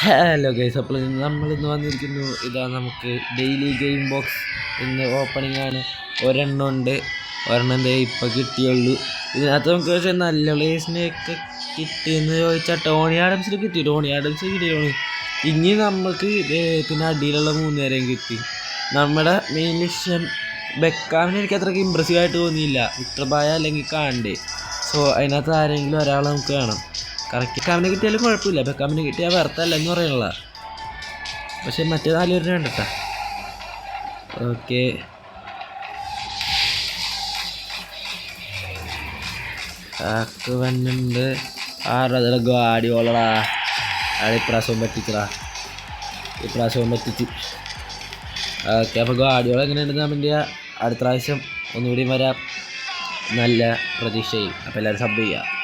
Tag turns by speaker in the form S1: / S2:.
S1: Hello guys അപ്പോൾ നമ്മൾ ഇന്ന് വന്നിരിക്കുന്നു ഇതാ നമുക്ക് ഡെയിലി ഗെയിം ബോക്സ് ഇന്ന് ഓപ്പണിംഗ് ആണ്. ഒരെണ്ണം ഉണ്ട്. ഒരെണ്ണം എന്തേ ഇപ്പോൾ കിട്ടിയുള്ളൂ. ഇതിനകത്ത് നമുക്ക് പക്ഷേ നല്ല പ്ലേസിനെയൊക്കെ കിട്ടിയെന്ന് ചോദിച്ചാൽ ടോണി ആഡംസിന് കിട്ടി. ടോണി ആഡംസ് കിട്ടിയാണ് ഇനി നമുക്ക് പിന്നെ അടിയിലുള്ള മൂന്ന് കിട്ടി. നമ്മുടെ മെയിൻ ലക്ഷ്യം ബെക്കാമിന് എനിക്ക് അത്രയ്ക്ക് ഇമ്പ്രസീവായിട്ട് തോന്നിയില്ല. ഇത്ര ബായ അല്ലെങ്കിൽ കാണ്ടേ സോ അതിനകത്ത് ആരെങ്കിലും ഒരാളെ നമുക്ക് വേണം കറക്റ്റ് ബെക്കാമിനെ കിട്ടിയാലും കുഴപ്പമില്ല. ബെക്കാമിനെ കിട്ടിയാൽ വെറുത്തല്ല എന്ന് പറയാനുള്ള പക്ഷെ മറ്റേ നാല് പേരിനെ വേണ്ടട്ടാ ഓക്കെ. ആക്ക് വന്നുണ്ട് ഗാഡി ഗാഡിയോളടാ അയാൾ ഇപ്രാവശ്യവും പറ്റിച്ചടാ. ഇപ്രാവശ്യവും പറ്റിച്ച്. ഓക്കെ അപ്പോൾ ഗാഡിയോള എങ്ങനെയുണ്ടെന്ന് നമ്മുടെ അടുത്ത പ്രാവശ്യം ഒന്നുകൂടി വരാം. നല്ല പ്രതീക്ഷയും. അപ്പോൾ എല്ലാവരും സബ് ചെയ്യുക.